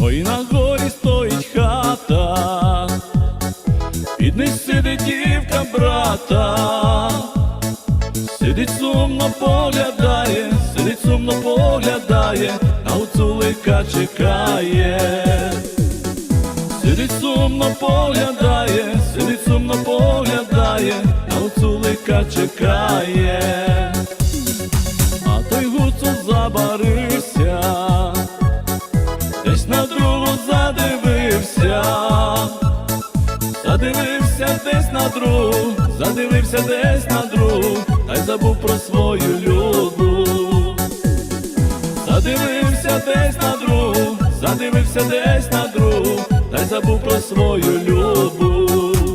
Ой на горі стоїть хата, під них сидить дівка брата, сидить сумно поглядає, сидить сумно поглядає, а гуцулика чекає, сидить сумно поглядає, сидить сумно поглядає, а гуцулика чекає, а той гуцул забарився десь на другу задивився, задивився десь на другу, задивився десь на другу, та й забув про свою любу. Задивився десь на другу, задивився десь на другу, та й забув про свою любу.